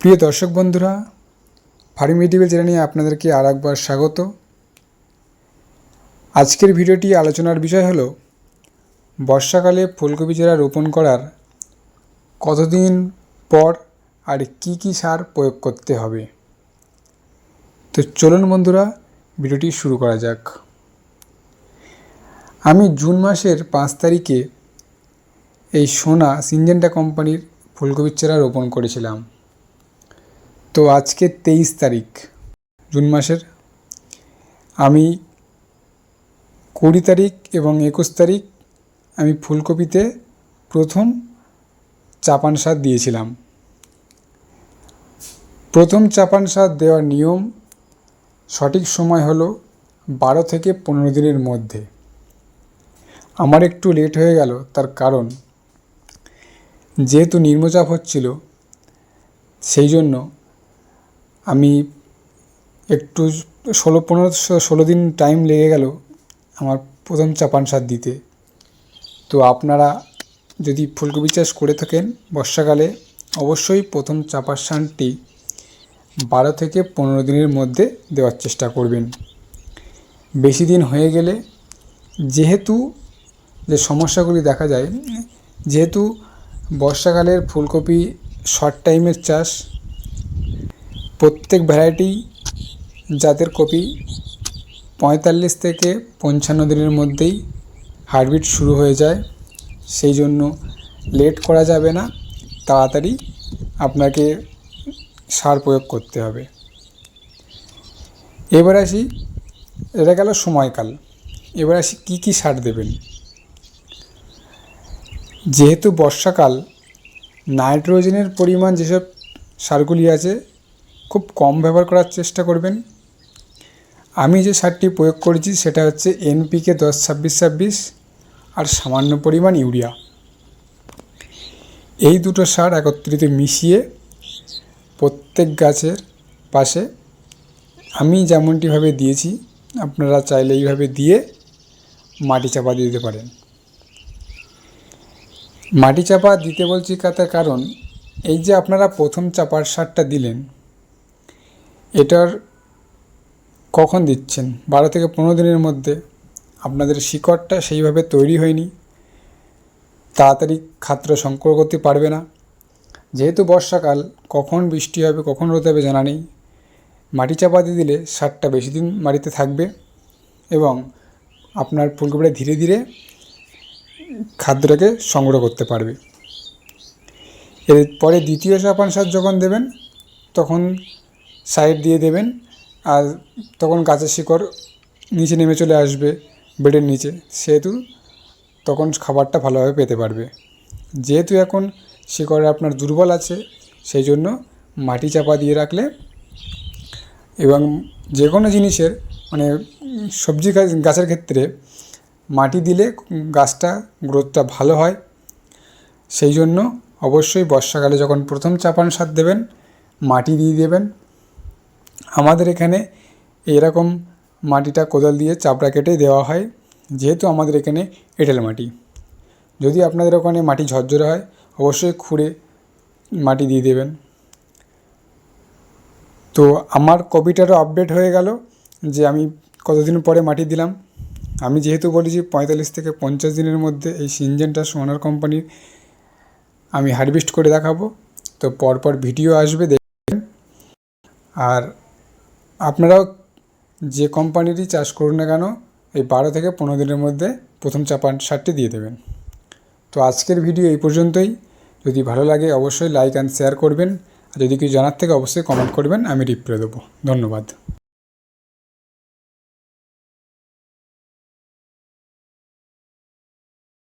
প্রিয় দর্শক বন্ধুরা, ফার্ম মেডিকেল চ্যানেলে আপনাদেরকে আর একবার স্বাগত। আজকের ভিডিওটি আলোচনার বিষয় হলো, বর্ষাকালে ফুলকপি চারা রোপণ করার কতদিন পর আর কি কি সার প্রয়োগ করতে হবে। তো চলুন বন্ধুরা, ভিডিওটি শুরু করা যাক। আমি জুন মাসের পাঁচ তারিখে এই সোনা সিনজেন্টা কোম্পানির ফুলকপির চারা রোপণ করেছিলাম। তো আজকে তেইশ তারিখ, জুন মাসের। আমি কুড়ি তারিখ এবং একুশ তারিখ আমি ফুলকপিতে প্রথম চাপান সার দিয়েছিলাম। প্রথম চাপান সার দেওয়ার নিয়ম সঠিক সময় হলো বারো থেকে পনেরো দিনের মধ্যে। আমার একটু লেট হয়ে গেল, তার কারণ যেহেতু নিম্নচাপ হচ্ছিল, সেই জন্য আমি একটু ষোলো, পনেরো, ষোলো দিন টাইম লেগে গেল আমার প্রথম চাপান সার দিতে। তো আপনারা যদি ফুলকপি চাষ করে থাকেন বর্ষাকালে, অবশ্যই প্রথম চাপার সারটি বারো থেকে পনেরো দিনের মধ্যে দেওয়ার চেষ্টা করবেন। বেশি দিন হয়ে গেলে যেহেতু যে সমস্যাগুলি দেখা যায়, যেহেতু বর্ষাকালের ফুলকপি শর্ট টাইমের চাষ প্রত্যেক ভ্যারাইটি জাতের কপি পঁয়তাল্লিশ থেকে পঞ্চান্ন দিনের মধ্যেই হারবিট শুরু হয়ে যায়। সেই জন্য লেট করা যাবে না, তাড়াতাড়ি আপনাকে সার প্রয়োগ করতে হবে। এবার আসি, এটা গেল সময়কাল। এবার আসি কী কী সার দেবেন? যেহেতু বর্ষাকাল, নাইট্রোজেনের পরিমাণ যেসব সারগুলি আছে খুব কম ব্যবহার করার চেষ্টা করবেন। আমি যে সারটি প্রয়োগ করেছি সেটা হচ্ছে এনপিকে দশ ছাব্বিশ ছাব্বিশ আর সামান্য পরিমাণ ইউরিয়া। এই দুটো সার একত্রিত মিশিয়ে প্রত্যেক গাছের পাশে আমি যেমনটিভাবে দিয়েছি, আপনারা চাইলে এইভাবে দিয়ে মাটি চাপা দিতে পারেন। মাটি চাপা দিতে বলছি তার কারণ, এই যে আপনারা প্রথম চাপার সারটা দিলেন এটার কখন দিচ্ছেন? বারো থেকে পনেরো দিনের মধ্যে আপনাদের শিকড়টা সেইভাবে তৈরি হয়নি। তাড়াতাড়ি খাত্র সংকর করতে পারবে না। যেহেতু বর্ষাকাল, কখন বৃষ্টি হবে, কখন রোদ হবে জানা নেই। মাটি চাপা দিয়ে দিলে সারটা বেশি দিন মাটিতে থাকবে এবং আপনার ফুলকপিটা ধীরে ধীরে খাদ্যটাকে সংগ্রহ করতে পারবে। এরপরে দ্বিতীয় চাপান সার যখন দেবেন, তখন সাইড দিয়ে দেবেন আর তখন গাছের শিকড় নিচে নেমে চলে আসবে বেডের নিচে, সেহেতু তখন খাবারটা ভালোভাবে পেতে পারবে। যেহেতু এখন শিকড় আপনার দুর্বল আছে, সেই জন্য মাটি চাপা দিয়ে রাখলে এবং যে কোনো জিনিসের মানে সবজি গাছ, গাছের ক্ষেত্রে মাটি দিলে গাছটা গ্রোথটা ভালো হয়। সেই জন্য অবশ্যই বর্ষাকালে যখন প্রথম চাপান সার দেবেন, মাটি দিয়ে দেবেন। আমাদের এখানে এরকম মাটিটা কোদাল দিয়ে চাপড়া কেটে দেওয়া হয়, যেহেতু আমাদের এখানে এঁটেল মাটি। যদি আপনাদের ওখানে মাটি ঝরঝরে হয়, অবশ্যই খুঁড়ে মাটি দিয়ে দেবেন। তো আমার কপিটারও আপডেট হয়ে গেল যে আমি কতদিন পরে মাটি দিলাম। আমি যেহেতু বলেছি পঁয়তাল্লিশ থেকে পঞ্চাশ দিনের মধ্যে এই সিনজেনটা সোনার কোম্পানির আমি হারভেস্ট করে দেখাবো। তো পরপর ভিডিও আসবে দেখবেন। আর আপনারাও যে কোম্পানিরই চাষ করুন না কেন, এই বারো থেকে পনেরো দিনের মধ্যে প্রথম চাপা সারটি দিয়ে দেবেন। তো আজকের ভিডিও এই পর্যন্তই। যদি ভালো লাগে অবশ্যই লাইক অ্যান্ড শেয়ার করবেন। আর যদি কিছু জানার থেকে অবশ্যই কমেন্ট করবেন, আমি রিপ্লাই দেবো। ধন্যবাদ।